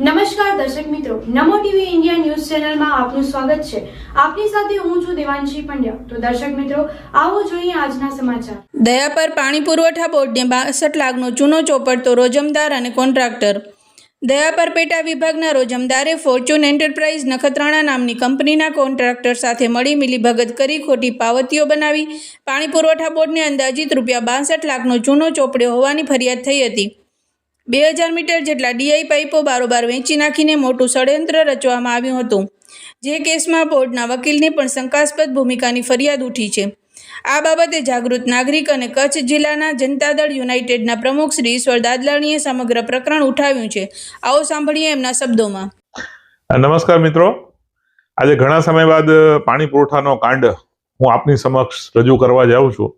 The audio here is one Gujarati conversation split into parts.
નમસ્કાર દર્શક મિત્રો, નમો ટીવી ઇન્ડિયા ન્યૂઝ ચેનલમાં આપનું સ્વાગત છે. આપની સાથે હું છું દેવાંશી પંડ્યા. તો દર્શક મિત્રો, આવો જોઈએ આજના સમાચાર. દયા પર પાણી પુરવઠા બોર્ડને બાસઠ લાખનો ચૂનો ચોપડતો રોજમદાર અને કોન્ટ્રાક્ટર. દયા પર પેટા વિભાગના રોજમદારે ફોર્ચ્યુન એન્ટરપ્રાઇઝ નખત્રાણા નામની કંપનીના કોન્ટ્રાક્ટર સાથે મળી મિલીભગત કરી ખોટી પાવતીઓ બનાવી. પાણી પુરવઠા બોર્ડને અંદાજિત રૂપિયા બાસઠ લાખનો ચૂનો ચોપડ્યો હોવાની ફરિયાદ થઈ હતી. બે હજાર મીટર જેટલા ડીઆઈ પાઇપો બારોબાર વેચી નાખીને મોટું ષડયંત્ર રચવામાં આવ્યું હતું. જે કેસમાં બોર્ડના વકીલની પણ શંકાસ્પદ ભૂમિકાની ફરિયાદ ઉઠી છે. આ બાબતે જાગૃત નાગરિક અને કચ્છ જિલ્લાના જનતાદળ યુનાઇટેડના પ્રમુખ શ્રી ઈશ્વર દાદલાણીએ સમગ્ર પ્રકરણ ઉઠાવ્યું છે. આવો સાંભળીએ એમના શબ્દોમાં. નમસ્કાર મિત્રો. આજે ઘણા સમય બાદ પાણી પુરવઠાનો કાંડ હું આપની સમક્ષ રજૂ કરવા જાઉં છું.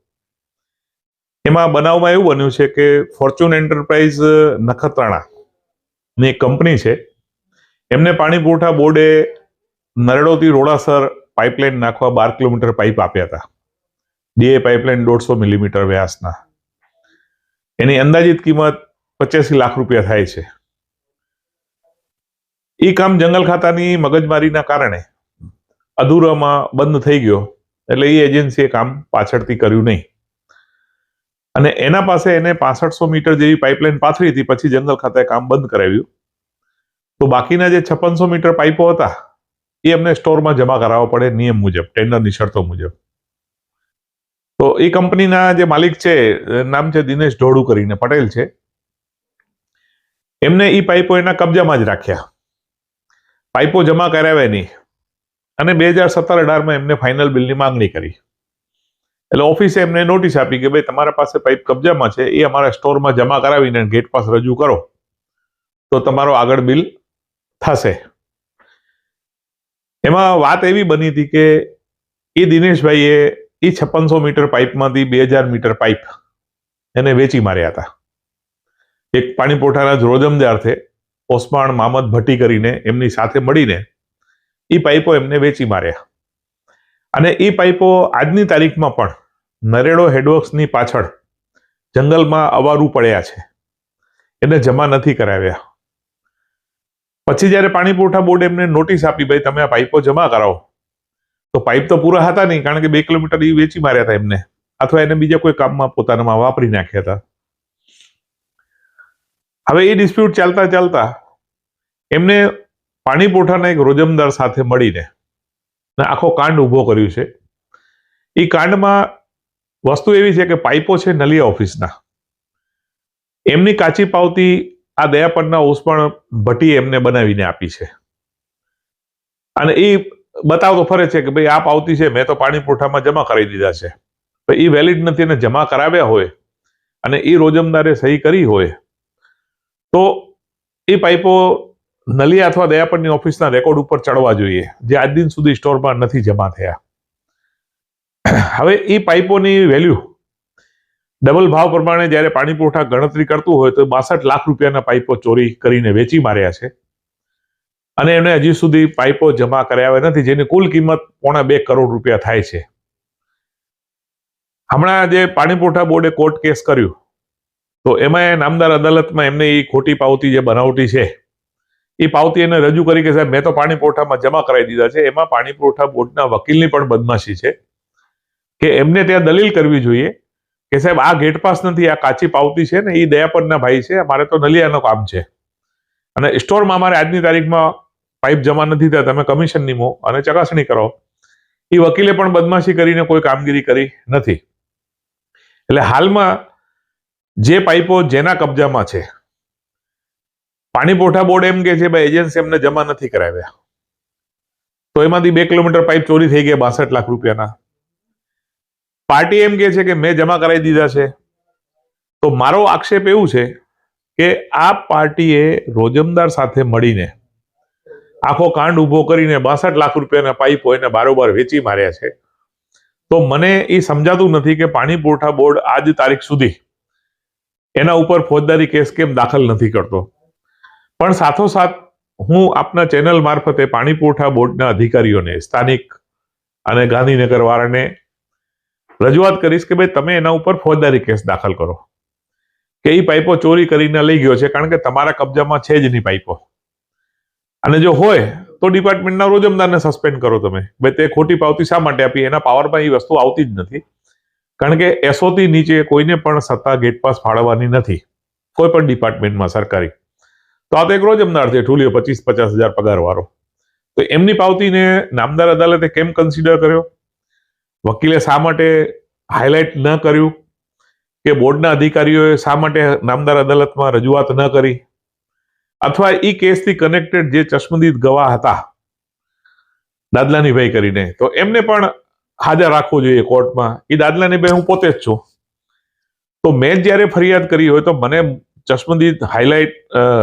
એમાં બનાવમાં એવું બન્યું છે કે ફોર્ચ્યુન એન્ટરપ્રાઇઝ નખત્રાણા ની એક કંપની છે. એમને પાણી પુરવઠા બોર્ડે નરડોથી રોડાસર પાઇપલાઇન નાખવા બાર કિલોમીટર પાઇપ આપ્યા હતા. ડીએ પાઇપલાઇન દોઢસો મિલીમીટર વ્યાસના. એની અંદાજિત કિંમત પચાસી લાખ રૂપિયા થાય છે. એ કામ જંગલ ખાતાની મગજમારીના કારણે અધૂરામાં બંધ થઈ ગયો. એટલે એ એજન્સીએ કામ પાછળથી કર્યું નહીં. અને એના પાસે એને પાસઠસો મીટર જેવી પાઇપલાઇન પાથરી હતી, પછી જંગલ ખાતે કામ બંધ કરાવ્યું. તો બાકીના જે છપ્પનસો મીટર પાઇપો હતા, એ અમને સ્ટોરમાં જમા કરાવવા પડે નિયમ મુજબ, ટેન્ડરની શરતો મુજબ. તો એ કંપનીના જે માલિક છે નામ છે દિનેશ ઢોળુ કરીને પટેલ છે. એમને એ પાઇપો એના કબજામાં જ રાખ્યા. પાઇપો જમા કરાવ્યા નહીં. અને બે હજાર સત્તર અઢારમાં એમને ફાઇનલ બિલની માંગણી કરી. એટલે ઓફિસે એમને નોટિસ આપી કે, ભાઈ, તમારા પાસે પાઇપ કબજામાં છે, એ અમારા સ્ટોરમાં જમા કરાવીને ગેટ પાસ રજૂ કરો, તો તમારો આગળ બિલ થશે. એમાં વાત એવી બની હતી કે એ દિનેશભાઈએ એ છપ્પનસો મીટર પાઇપમાંથી બે હજાર મીટર પાઇપ એને વેચી માર્યા હતા. એક પાણીપોઠાના રોજમદાર છે ઓસમાણ મામદ ભટ્ટી કરીને એમની સાથે મળીને એ પાઇપો એમને વેચી માર્યા. અને એ પાઇપો આજની તારીખમાં પણ નરેડો હેડવર્ક્સની પાછળ જંગલમાં અવારું પડ્યા છે. એને જમા નથી કરાવ્યા. પછી જ્યારે પાણી પુરવઠા બોર્ડ એમને નોટિસ આપી, ભાઈ, તમે આ પાઇપો જમા કરાવો. તો પાઇપ તો પૂરા હતા નહીં, કારણ કે બે કિલોમીટર એ વેચી માર્યા હતા એમને. અથવા એને બીજા કોઈ કામમાં પોતાનામાં વાપરી નાખ્યા હતા. હવે એ ડિસ્પ્યુટ ચાલતા ચાલતા એમને પાણી પુરવઠાના એક રોજમદાર સાથે મળીને આખો કાંડ ઊભો કર્યું છે. એ કાંડમાં વસ્તુ એવી છે કે પાઇપો છે નલિયા ઓફિસના. એમની કાચી પાવતી આ દયાપરના ઓસપણ ભટ્ટી એમને બનાવીને આપી છે. અને એ બતાવતો ફરે છે કે ભાઈ આ પાવતી છે, મેં તો પાણી પુરઠામાં જમા કરાવી દીધા છે. એ વેલિડ નથી અને જમા કરાવ્યા હોય અને એ રોજમદારે સહી કરી હોય તો એ પાઇપો નલિયા અથવા દયાપરની ઓફિસના રેકોર્ડ ઉપર ચડવા જોઈએ, જે આજ દિન સુધી સ્ટોરમાં નથી જમા થયા. હવે એ પાઇપોની વેલ્યુ ડબલ ભાવ પ્રમાણે જ્યારે પાણી પુરવઠા ગણતરી કરતું હોય તો બાસઠ લાખ રૂપિયાના પાઇપો ચોરી કરીને વેચી માર્યા છે. અને એમણે હજી સુધી પાઇપો જમા કરાવ્યા નથી, જેની કુલ કિંમત પોણા બે કરોડ રૂપિયા થાય છે. હમણાં જે પાણી પુરવઠા બોર્ડે કોર્ટ કેસ કર્યું. તો એમાં નામદાર અદાલતમાં એમને એ ખોટી પાવતી જે બનાવટી છે એ પાવતી એને રજૂ કરી કે સાહેબ, મેં તો પાણી પુરવઠામાં જમા કરાવી દીધા છે. એમાં પાણી પુરવઠા બોર્ડના વકીલની પણ બદમાશી છે કે એમને ત્યાં દલીલ કરવી જોઈએ કે સાહેબ, આ ગેટ પાસ નથી, આ કાચી પાવતી છે ને એ દયાપરના ભાઈ છે, મારે તો નલિયાનું કામ છે. અને સ્ટોરમાં અમારે આજની તારીખમાં પાઇપ જમા નથી થયા, તમે કમિશન નિમો અને ચકાસણી કરો. એ વકીલે પણ બદમાશી કરીને કોઈ કામગીરી કરી નથી. એટલે હાલમાં જે પાઇપો જેના કબજામાં છે પાણી બોર્ડ એમ કે છે, ભાઈ એજન્સી એમને જમા નથી કરાવ્યા. તો એમાંથી બે કિલોમીટર પાઇપ ચોરી થઈ ગયા, બાસઠ લાખ રૂપિયાના. પાર્ટી એમ કે છે કે મેં જમા કરાવી દીધા છે. તો મારો આક્ષેપ એવું છે કે આ પાર્ટીએ રોજમદાર સાથે મળીને આખો કાંડ ઊભો કરીને બાસઠ લાખ રૂપિયાના પાઇપો એને બારોબાર વેચી માર્યા છે. તો મને એ સમજાતું નથી કે પાણી પુરવઠા બોર્ડ આજ તારીખ સુધી એના ઉપર ફોજદારી કેસ કેમ દાખલ નથી કરતો. પણ સાથોસાથ હું આપના ચેનલ મારફતે પાણી પુરવઠા બોર્ડના અધિકારીઓને, સ્થાનિક અને ગાંધીનગર વાળાને રજૂઆત કરીશ કે ભાઈ તમે એના ઉપર ફોજદારી કેસ દાખલ કરો. કે એ પાઇપો ચોરી કરીને લઈ ગયો છે, કારણ કે તમારા કબજામાં છે જ નહીં પાઇપો. અને જો હોય, તો ડિપાર્ટમેન્ટના રોજમદારને સસ્પેન્ડ કરો તમે. ભાઈ તે ખોટી પાવતી શા માટે આપી? એના પાવરમાં એ વસ્તુ આવતી જ નથી. કારણ કે એસઓથી નીચે કોઈને પણ સત્તા ગેટ પાસ ફાળવવાની નથી. કોઈ પણ ડિપાર્ટમેન્ટમાં, સરકારી. તો આ તો એક રોજમદાર છે, ઠુલિયો પચીસ પચાસ હજાર પગાર વાળો તો એમની પાવતીને નામદાર અદાલતે કેમ કન્સિડર કર્યો? વકીલે શા માટે હાઇલાઇટ ન કર્યું? કે બોર્ડના અધિકારીઓએ શા માટે નામદાર અદાલતમાં રજૂઆત ન કરી? અથવા ઈ કેસથી કનેક્ટેડ જે ચશ્મદીદ ગવાહ હતા, દાદલાની ભાઈ કરીને. તો એમને પણ હાજર રાખવો જોઈએ કોર્ટમાં. એ દાદલાની ભાઈ હું પોતે જ છું. તો મેં જ્યારે ફરિયાદ કરી હોય તો મને ચશ્મદીદ હાઇલાઇટ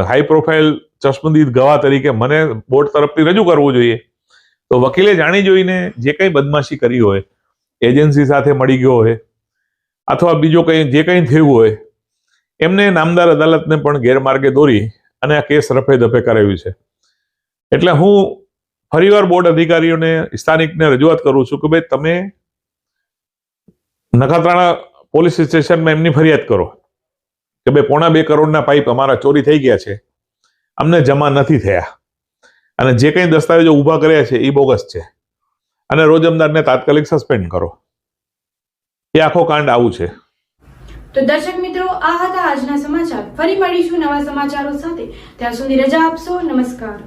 હાઈ પ્રોફાઇલ ચશ્મદીદ ગવાહ તરીકે મને બોર્ડ તરફથી રજૂ કરવું જોઈએ. તો વકીલે જાણી જોઈને જે કંઈ બદમાશી કરી હોય એજન્સી સાથે મળી ગયો હોય, અથવા બીજો કંઈ, જે કંઈ થયું હોય, એમને નામદાર અદાલતને પણ ગેરમાર્ગે દોરી અને આ કેસ રફે દફે કરાવ્યું છે. એટલે હું ફરીવાર બોર્ડ અધિકારીઓને, સ્થાનિકને રજૂઆત કરું છું કે ભાઈ તમે નખત્રાણા પોલીસ સ્ટેશનમાં એમની ફરિયાદ કરો. કે ભાઈ પોણા બે કરોડના પાઇપ અમારા ચોરી થઈ ગયા છે. અમને જમા નથી થયા. અને જે કંઈ દસ્તાવેજો ઊભા કર્યા છે એ બોગસ છે. અને રોજ અમદાવાદને તાત્કાલિક સસ્પેન્ડ કરો. એ આખો કાંડ આવું છે. તો દર્શક મિત્રો, આ હતા આજના સમાચાર. ફરી મળીશું નવા સમાચારો સાથે. ત્યાં સુધી રજા આપશો. નમસ્કાર.